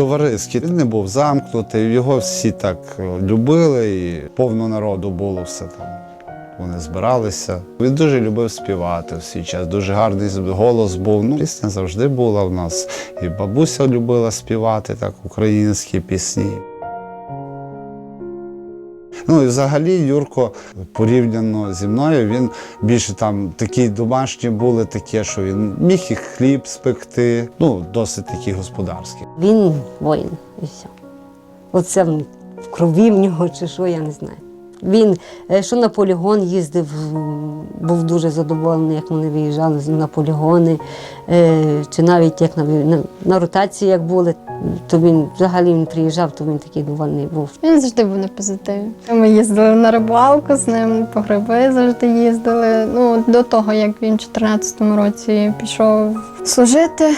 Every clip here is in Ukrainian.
товариський. Він не був замкнутий, його всі так е, любили, і повно народу було все там. Вони збиралися. Він дуже любив співати в свій час. Дуже гарний голос був. Ну, пісня завжди була в нас. І бабуся любила співати так українські пісні. Ну і взагалі Юрко порівняно зі мною, він більше там такі домашні були, такі, що він міг і хліб спекти, ну, досить такі господарські. Він воїн і все. Оце в крові в нього чи що, я не знаю. Він е, що на полігон їздив, був дуже задоволений, як вони виїжджали на полігони, е, чи навіть як на, на, ротації, як були, то він взагалі він приїжджав, то він такий довольний був. Він завжди був на позитиві. Ми їздили на рибалку з ним, по гриби завжди їздили. Ну, до того, як він у 14-му році пішов служити.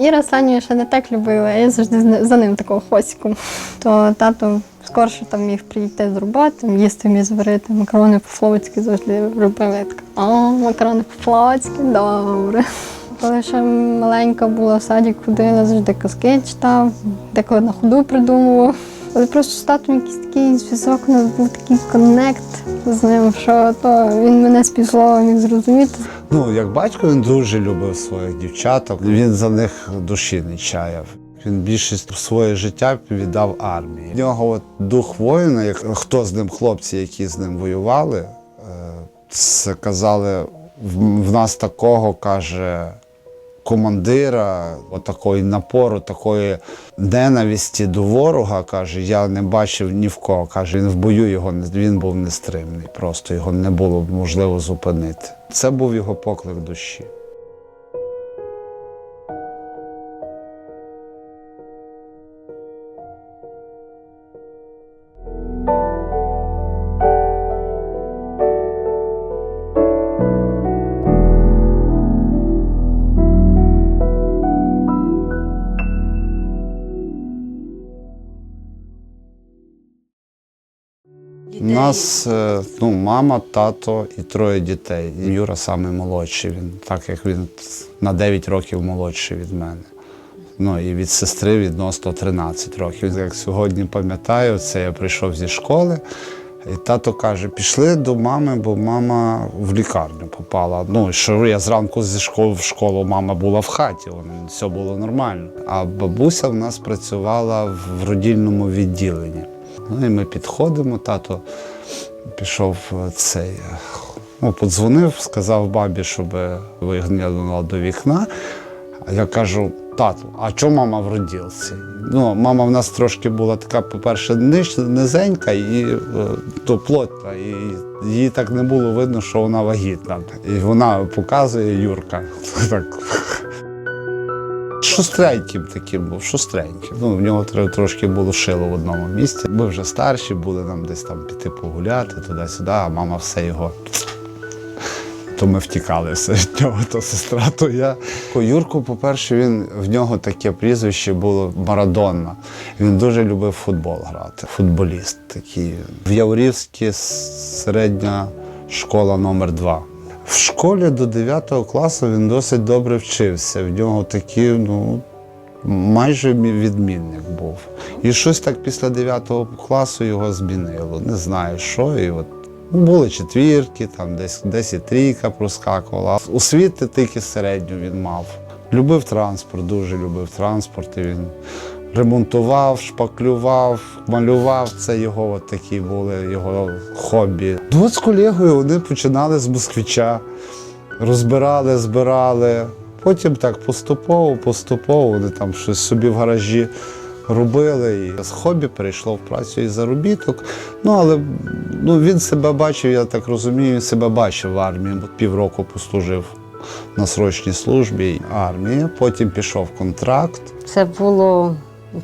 Іра Саню ще не так любила, я завжди за ним такого хвостиком. То тато скорше там міг прийти з роботи, їсти міг зварити. Макарони по-флотськи завжди робили. Я така, О, макарони по-флотськи, добре. Коли ще маленька була в саді ходила, завжди казки читав, деколи на ходу придумував. Але просто з татом якийсь такий зв'язок, у нас був такий коннект з ним, що то він мене з міг зрозуміти. Ну, як батько, він дуже любив своїх дівчаток. Він за них душі не чаяв. Він більшість своє життя віддав армії. В нього от дух воїна, як хто з ним, хлопці, які з ним воювали, е, це казали, в нас такого каже. Командира, отакої напору, такої ненависті до ворога, каже, я не бачив ні в кого. Каже, він в бою його не- він був нестримний, просто його не було можливо зупинити. Це був його поклик душі. У нас е, ну, мама, тато і троє дітей. Юра самий молодший. Він, так як він на 9 років молодший від мене. Ну і від сестри відносно 13 років. Як сьогодні пам'ятаю, це я прийшов зі школи, і тато каже: пішли до мами, бо мама в лікарню попала. Ну, що я зранку зі школи в школу, мама була в хаті, все було нормально. А бабуся в нас працювала в родільному відділенні. Ну і ми підходимо, тато пішов е, цей. е, Ну, подзвонив, сказав бабі, щоб виглянула до вікна. А я кажу, тату, а чому мама в роділці? Ну, мама в нас трошки була така, по-перше, низенька і е, то плотна. І їй так не було видно, що вона вагітна. І вона показує Юрка. Так. Шустреньким таким був, шустреньким. Ну, в нього трошки було шило в одному місці. Ми вже старші були нам десь там піти погуляти туди-сюди, а мама все його. То ми втікали все від нього, то сестра, то я. Юрку, по-перше, він в нього таке прізвище було Марадонна. Він дуже любив футбол грати. Футболіст такий. В Яворівській середня школа номер 2 В школі до 9 класу він досить добре вчився. В нього такі, ну, майже відмінник був. І щось так після 9 класу його змінило. Не знаю що. І от Ну, були четвірки, там десь, десь і трійка проскакувала. Освіти тільки середню він мав. Любив транспорт, дуже любив транспорт. І він ремонтував, шпаклював, малював. Це його от такі були його хобі. Ну, от з колегою вони починали з москвича, розбирали, збирали. Потім так поступово, поступово вони там щось собі в гаражі робили. І з хобі перейшло в працю і заробіток. Ну, але ну, він себе бачив, я так розумію, він себе бачив в армії, півроку послужив на срочній службі армії, потім пішов контракт. Це було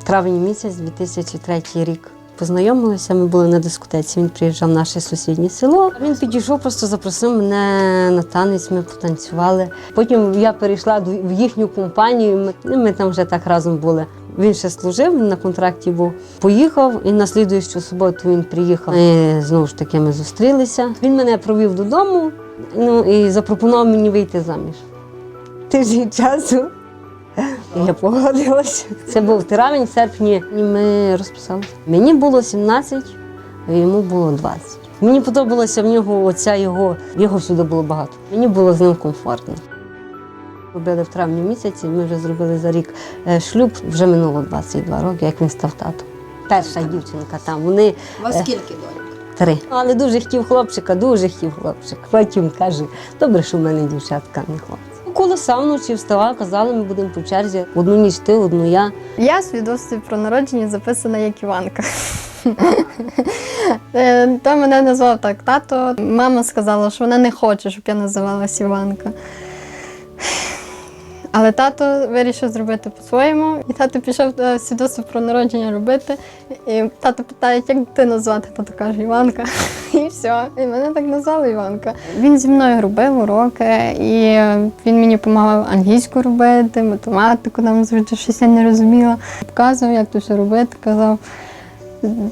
травень місяць, 2003 рік. Познайомилися, ми були на дискотеці. Він приїжджав в наше сусіднє село. Він підійшов, просто запросив мене на танець, ми потанцювали. Потім я перейшла в їхню компанію. Ми, ну, ми там вже так разом були. Він ще служив, на контракті був. Поїхав, і на слідуючу суботу він приїхав. Ми знову ж таки ми зустрілися. Він мене провів додому ну, і запропонував мені вийти заміж. Тиждень часу я погодилася. Це був травень, в серпні, і ми розписалися. Мені було 17, а йому було 20. Мені подобалося в нього оця його, його всюди було багато. Мені було з ним комфортно. Робили в травні місяці, ми вже зробили за рік е, шлюб, вже минуло 22 роки, як він став татом. Перша дівчинка там. Вони У вас скільки доньок? Три. Але дуже хотів хлопчика, дуже хотів хлопчика. Потім каже, добре, що в мене дівчатка, не хлопці. Коли сам вночі вставав, казали, ми будемо по черзі. Одну ніч ти, одну я. Я свідоцтві про народження записана як Іванка. Е, То мене назвав так тато. Мама сказала, що вона не хоче, щоб я називалась Іванка. Але тато вирішив зробити по-своєму. І тато пішов е, свідоцтво про народження робити. І тато питає, як ти назвати? Тато каже Іванка. І все. І мене так назвали Іванка. Він зі мною робив уроки, і він мені допомагав англійську робити, математику там завжди щось я не розуміла. Показував, як то все робити. Казав,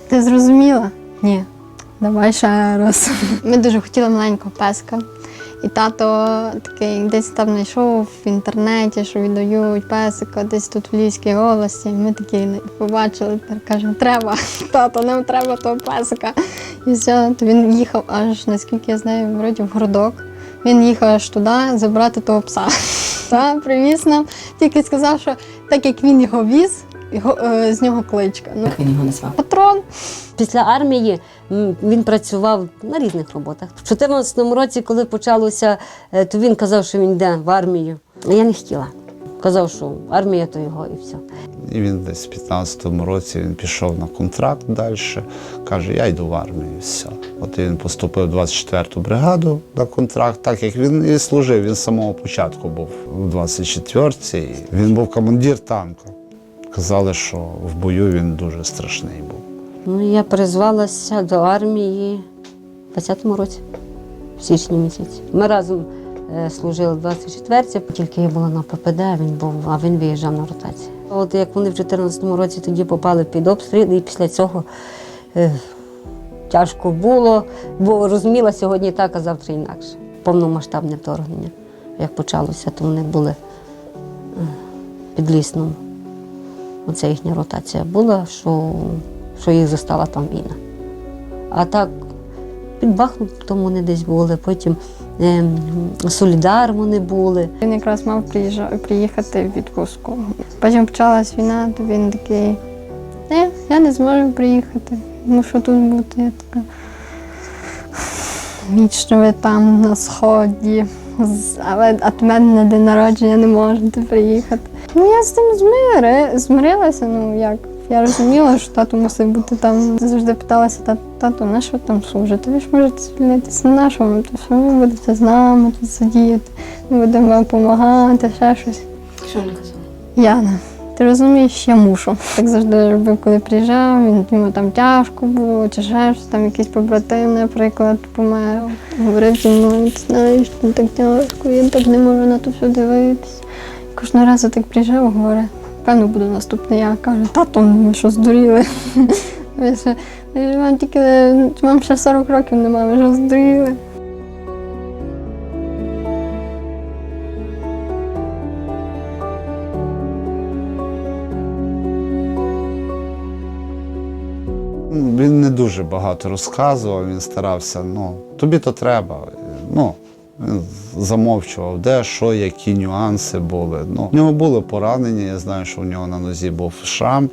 ти зрозуміла? Ні. Давай ще раз. Ми дуже хотіли маленького песка. І тато такий десь там знайшов в інтернеті, що віддають песика десь тут в Львівській області. Ми такі побачили, кажемо, треба, тато, нам треба того песика. І все, то він їхав аж, наскільки я знаю, вроді в городок. Він їхав аж туди забрати того пса. Та, привіз нам, тільки сказав, що так як він його віз, його, е, з нього кличка. Ну, Як він його назвав? патрон. Після армії він працював на різних роботах. В 2014 році, коли почалося, е, то він казав, що він йде в армію. А я не хотіла. Казав, що армія то його і все. І він десь в 15-му році він пішов на контракт далі. Каже, я йду в армію. Все. От він поступив в 24-ту бригаду на контракт, так як він і служив. Він з самого початку був в 24-й. Він був командир танка. Казали, що в бою він дуже страшний був. Ну, я призвалася до армії в 20-му році, в січні місяці. Ми разом е, служили в 24-ці, тільки я була на ППД, він був, а він виїжджав на ротацію. От як вони в 14-му році тоді попали під обстріл, і після цього е, тяжко було, бо розуміла сьогодні так, а завтра інакше. Повномасштабне вторгнення. Як почалося, то вони були е, під лісному. Оце їхня ротація була, що, що їх застала там війна. А так, під Бахмутом вони десь були, потім ем, Солідар вони були. Він якраз мав приїхати в відпустку. Потім почалась війна, то він такий, не, я не зможу приїхати, мушу тут бути. Я така. Вічно ви там на сході, але до мене на день народження не можете приїхати. Ну я з тим змири, змирилася, ну як. Я розуміла, що тато мусить бути там. Завжди питалася, «Та- тато, на що там служити? Ви ж можете звільнитися на нашому, то що ви будете з нами тут сидіти, ми будемо вам допомагати, ще щось. Що він казав? Яна, ти розумієш, я мушу. Так завжди робив, коли приїжджав, він йому там тяжко було, чи ще щось, там якийсь побратим, наприклад, помер. Говорив зі мною, ти знаєш, там так тяжко, я так не можу на то все дивитися. Кожного разу так приїжджав, говорить, певно буду наступний я. Каже, тато, ми що здуріли. Ви ще- Вам тільки вам ще 40 років немає, ви що здуріли. Ну, Він не дуже багато розказував, він старався, ну, тобі то треба. Ну, замовчував, де, що, які нюанси були. Ну, в нього були поранення, я знаю, що в нього на нозі був шрам,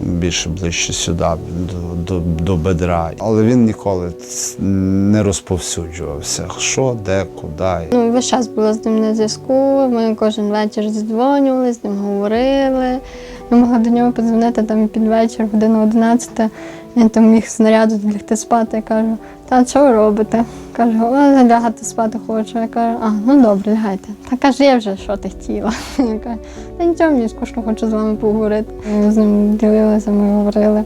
більше ближче сюди, до, до, до бедра. Але він ніколи не розповсюджувався. Що, де, куди. Ну, весь час була з ним на зв'язку. Ми кожен вечір зідзвонювали, з ним говорили. Ми могли до нього подзвонити там під вечір, годину 11. Він там міг снаряду лягти спати. Я кажу, та що ви робите? Каже, о, лягати спати хочу. Я кажу, а, ну добре, лягайте. Та каже, я вже що ти хотіла. Я кажу, та нічого, мені скучно хочу з вами поговорити. Ми з ним ділилися, ми говорили.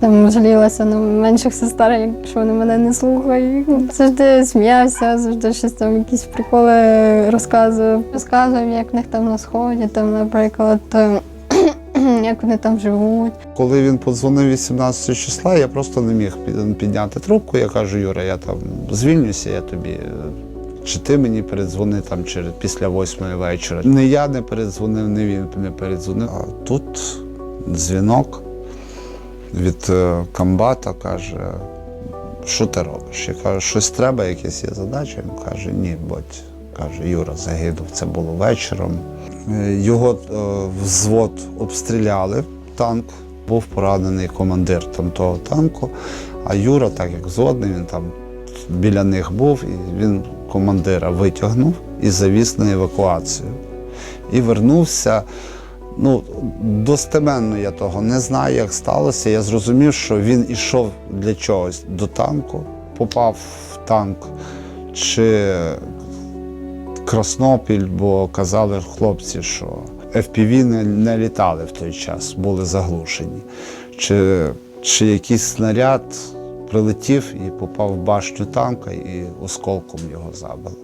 Там жалілася на менших сестер, якщо вони мене не слухають. Завжди сміявся, завжди щось там якісь приколи розказував. Розказував, як в них там на сході, там, наприклад, як вони там живуть. Коли він подзвонив 18 числа, я просто не міг підняти трубку. Я кажу, Юра, я там звільнюся, я тобі е, чи ти мені передзвони там через після восьмої вечора. Не я не передзвонив, не він не передзвонив. А тут дзвінок від е, комбата каже, що ти робиш? Я кажу, щось треба, якісь є задачі. Він каже, ні, будь. Каже, Юра загинув, це було вечором. Е, Його е, взвод обстріляли танк. Був поранений командир там того танку. А Юра, так як взводний, він там біля них був, і він командира витягнув і завіз на евакуацію. І вернувся. Ну, достеменно я того не знаю, як сталося. Я зрозумів, що він ішов для чогось до танку, попав в танк, чи Краснопіль, бо казали хлопці, що FPV не, не літали в той час, були заглушені. Чи, чи якийсь снаряд прилетів і попав в башню танка і осколком його забили.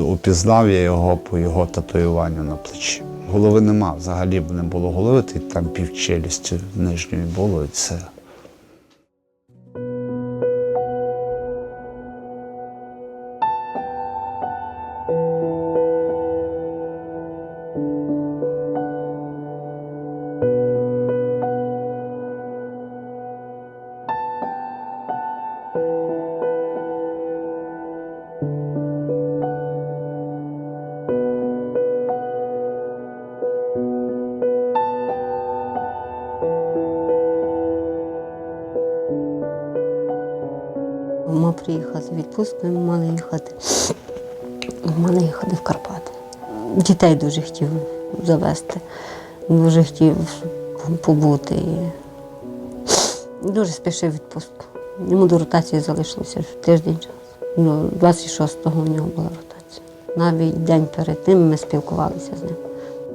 Упізнав я його по його татуюванню на плечі. Голови нема, взагалі б не було голови, ти там півчелюсті нижньої було і все. Ми приїхали з відпусткою, ми мали їхати. Мали їхати в Карпати. Дітей дуже хотів завести, дуже хотів побути. І дуже спішив відпустку. Йому до ротації залишилося тиждень часу. Ну, 26-го у нього була ротація. Навіть день перед тим ми спілкувалися з ним.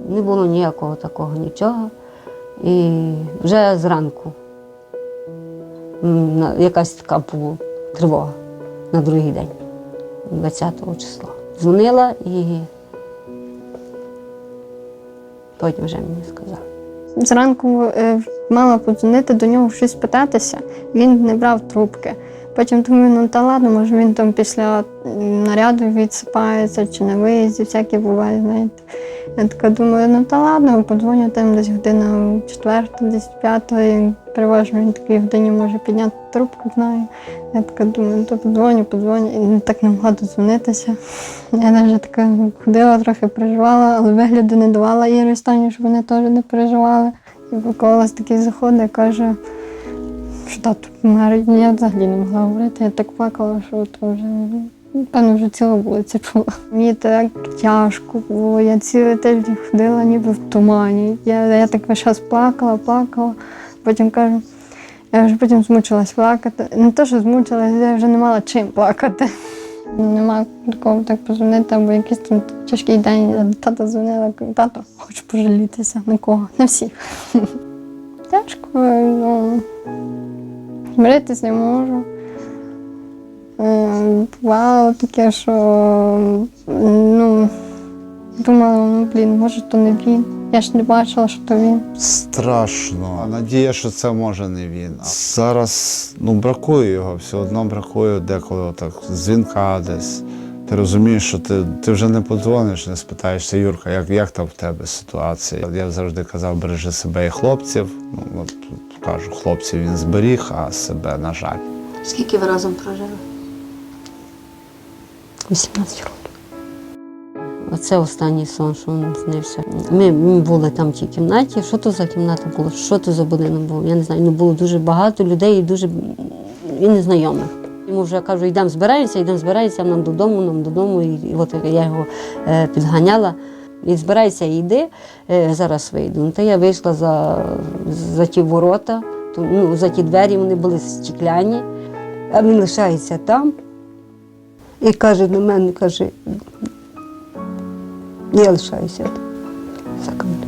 Не було ніякого такого нічого. І вже зранку якась така була тривога на другий день, 20 числа. Дзвонила і потім вже мені сказали. Зранку е, мала подзвонити до нього щось питатися, він не брав трубки. Потім думаю, ну та ладно, може він там після наряду відсипається чи на виїзді, всяке буває, знаєте. Я така думаю, ну та ладно, подзвоню там десь година четверта, десь п'ята, і переважно він такий годині може підняти трубку, знаю. Я така думаю, ну то подзвоню, подзвоню, і так не могла додзвонитися. Я навіть така ходила, трохи переживала, але вигляду не давала Ірі останню, щоб вони теж не переживали. І Микола такий заходить, каже, що тато помер. Я взагалі не могла говорити. Я так плакала, що то вже, певно, вже ціла вулиця чула. Мені так тяжко було. Я цілий тиждень ходила ніби в тумані. Я, я так весь час плакала, плакала. Потім кажу, я вже потім змучилась плакати. Не те, що змучилась, я вже не мала чим плакати. Нема такого так позвонити, або якийсь там тяжкий день. Тата дзвонила, тато, хочу пожалітися на кого, на всіх. Тяжко, ну, миритись не можу. Е, Бувало таке, що ну, думала, ну блін, може, то не він. Я ж не бачила, що то він. Страшно. А Надія, що це може не він. Зараз ну, бракує його, все одно бракує деколи отак, дзвінка десь. Ти розумієш, що ти, ти вже не подзвониш, не спитаєшся, Юрка, як, як там в тебе ситуація? Я завжди казав, бережи себе і хлопців. Ну, от, кажу, хлопців він зберіг, а себе, на жаль. Скільки ви разом прожили? 18 років. Оце останній сон, що він снився. Ми, були там в тій кімнаті. Що то за кімната була? Що то за будинок був? Я не знаю. Ну було дуже багато людей і дуже і незнайомих. Йому вже кажу, йдемо збираємося, йдемо збираємося, нам додому, нам додому. І, і от я його е, підганяла. І збирайся, йди, е, зараз вийду. Ну, та я вийшла за, за ті ворота, то, ну, за ті двері, вони були стекляні, а він лишається там. І каже до мене, каже, я лишаюся камінь.